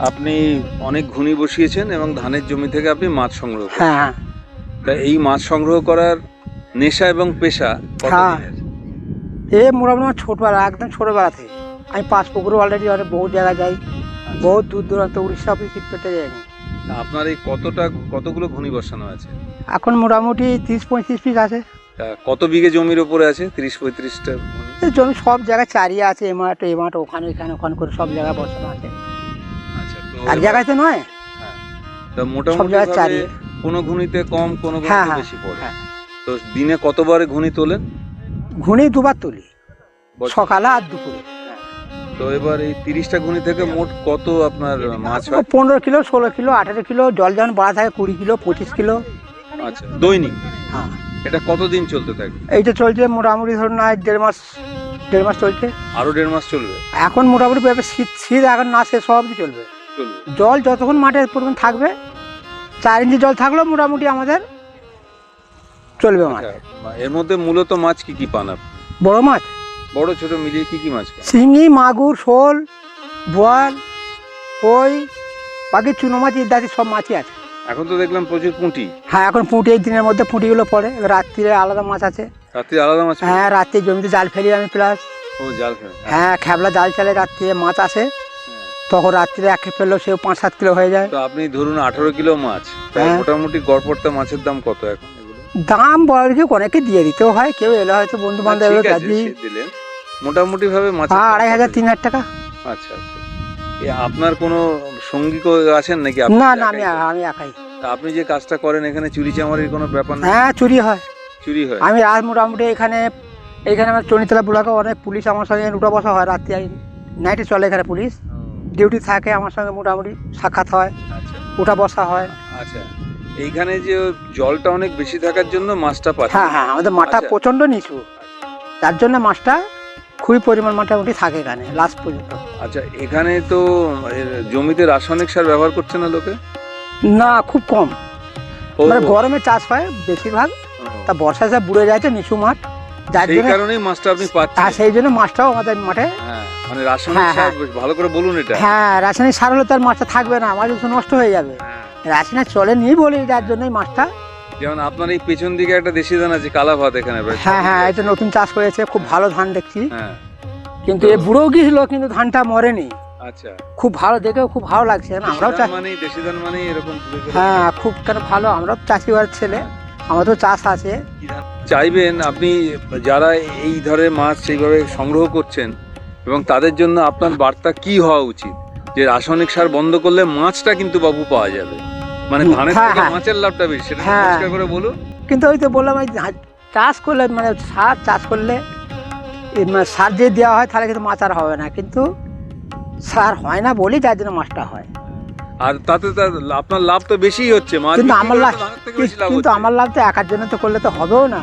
আপনি অনেক ঘুনি বসিয়েছেন এবং ধানের জমি থেকে আপনি মাছ সংগ্রহ হ্যাঁ হ্যাঁ। তা এই মাছ সংগ্রহ করার নেশা এবং পেশা হ্যাঁ। এ মোটামুটি ছোটবেলা একদম ছোটবেলা থেকে। আমি পাঁচ পুকুরে অলরেডি অনেক বহু জায়গায় যাই। বহুত দূর দূরান্ত উড়িষ্যা অফিস পেতে যাইনি আপনার এই কতটা কতগুলো ঘুনি বসানো আছে? এখন মোটামুটি তিরিশ পঁয়ত্রিশ পিস আছে। কত বিঘে জমির ওপরে আছে তিরিশ পঁয়ত্রিশটা জমি সব জায়গায় চারিয়ে আছে এ মাঠ এ মাঠ ওখানে এখানে ওখানে করে সব জায়গায় বসানো আছে। এক জায়গায় তো নয়? হ্যাঁ। তা মোটামুটি ভাবে কোনো ঘুনিতে কম কোনো হ্যাঁ, ঘুনিতে হ্যাঁ, বেশি পড়ে। হ্যাঁ। তো দিনে কতবারে ঘুনি তোলেন? ঘুনি দুবার তুলি। সকালে আর দুপুরে। তো এবার এই তিরিশটা ঘুনি থেকে মোট কত আপনার মাছ হয়? পনেরো কিলো ষোলো কিলো আঠেরো কিলো জল যখন বাড়া থাকে কুড়ি কিলো পঁচিশ কিলো। আচ্ছা দৈনিক? হ্যাঁ। এটা কতদিন চলতে থাকে? এইটা চলছে মোটামুটি ধরুন আজ দেড় মাস দেড় মাস চলছে। আরও দেড় মাস চলবে? এখন মোটামুটি শীত শীত এখন না শেষ সব চলবে। চলবে জল যতক্ষণ মাঠে পরিমাণ থাকবে চার ইঞ্চি জল থাকলেও মোটামুটি আমাদের চলবে মাছ আচ্ছা, এর মধ্যে মূলত মাছ কি কি পান আপনি? বড় মাছ? বড় ছোট মিলিয়ে কি কি মাছ পান? শিঙি মাগুর শোল বোয়াল কই বাকি চুনো মাছ ইত্যাদি সব মাছই আছে। এখন তো দেখলাম প্রচুর পুঁটি। হ্যাঁ এখন পুঁটি এই দিনের মধ্যে পুঁটিগুলো পড়ে রাত্রিরে আলাদা মাছ আছে। রাত্রি আলাদা মাছ? হ্যাঁ রাত্রে জমিতে জাল ফেলি আমি প্লাস। ও জাল ফেলে। হ্যাঁ খেবলা জাল চালে রাত্রে মাছ আসে। তখন রাত্রে একে ফেলল সেও পাঁচ সাত কিলো হয়ে যায়। তো আপনি ধরুন আঠারো কিলো মাছ হ্যাঁ। মোটামুটি গড়পড়তা মাছের দাম কত এখন এগুলো? দাম বড় কি অনেকে দিয়ে দিতেও হয় কেউ এলে হয়তো বন্ধু বান্ধব ঠিক আছে, সে দিলেন। মোটামুটি ভাবে মাছ হ্যাঁ আড়াই হাজার তিন হাজার টাকা। আচ্ছা আচ্ছা। এ আপনার কোনো সঙ্গী কেউ আছেন নাকি আপনি? না না আমি? আমি একাই। তা আপনি যে কাজটা করেন এখানে চুরি চামারির কোনো ব্যাপার না হ্যাঁ চুরি হয়। চুরি হয়? আমি রাত মোটামুটি এখানে এখানে আমার চনিতলা ব্লকে অনেক পুলিশ আমার সঙ্গে উঠা বসা হয় রাত্রি নাইটে চলে এখানে পুলিশ। ডিউটি থাকে আমার সঙ্গে মোটামুটি সাক্ষাৎ হয় আচ্ছা। উঠা বসা হয়। আচ্ছা। এইখানে যে জলটা অনেক বেশি থাকার জন্য মাছটা পাচ্ছে হ্যাঁ হ্যাঁ আমাদের মাঠটা আচ্ছা। প্রচণ্ড নিচু। তার জন্য মাছটা খুবই পরিমাণ মোটামুটি থাকে এখানে লাস্ট পর্যন্ত। আচ্ছা এখানে তো জমিতে রাসায়নিক সার ব্যবহার করছে না লোকে? না খুব কম। মানে গরমে চাষ হয় বেশিরভাগ। তা বর্ষায় যা বুড়ে যায় তো নিচু মাঠ। যার জন্য কারণেই মাছটা আপনি আর সেই জন্য মাছটাও আমাদের মাঠে। হ্যাঁ মানে রাসায়নিক হ্যাঁ, সার ভালো করে বলুন এটা। হ্যাঁ রাসায়নিক সার হলে তার মাছটা থাকবে না মাছ নষ্ট হয়ে যাবে। হ্যাঁ। রাসায়নিক চলে নি বলে যার জন্যই মাছটা। যেমন আপনার এই পেছন দিকে একটা দেশি ধান আছে কালা ভাত এখানে হ্যাঁ হ্যাঁ এটা নতুন চাষ হয়েছে খুব ভালো ধান দেখছি। হ্যাঁ। কিন্তু এ বুড়ো গিয়েছিল কিন্তু ধানটা মরেনি। আচ্ছা। খুব ভালো দেখেও খুব ভালো লাগছে। আমরাও ধান দেশি ধান মানেই এরকম হ্যাঁ খুব কেন ভালো আমরাও চাষি ঘরের ছেলে আমাদেরও চাষ আছে। চাইবেন আপনি যারা এই ধরনের মাছ সেইভাবে সংগ্রহ করছেন এবং তাদের জন্য আপনার বার্তা কি হওয়া উচিত? যে রাসায়নিক সার বন্ধ করলে মাছটা কিন্তু বাবু পাওয়া যাবে। মানে ধানের হ্যাঁ, থেকে হ্যাঁ। মাছের লাভটা বেশি সেটা হ্যাঁ। পরিষ্কার করে বলুন। কিন্তু ওই তো বললাম ওই চাষ করলে মানে সার চাষ করলে মানে সার যে দেওয়া হয় তাহলে কিন্তু মাছ আর হবে না। কিন্তু সার হয় না বলেই যার জন্য মাছটা হয়। আর তাতে আপনার লাভ তো বেশি হচ্ছে কিন্তু আমার লাভ কিন্তু আমার লাভ তো একার জন্য তো করলে তো হবেও না।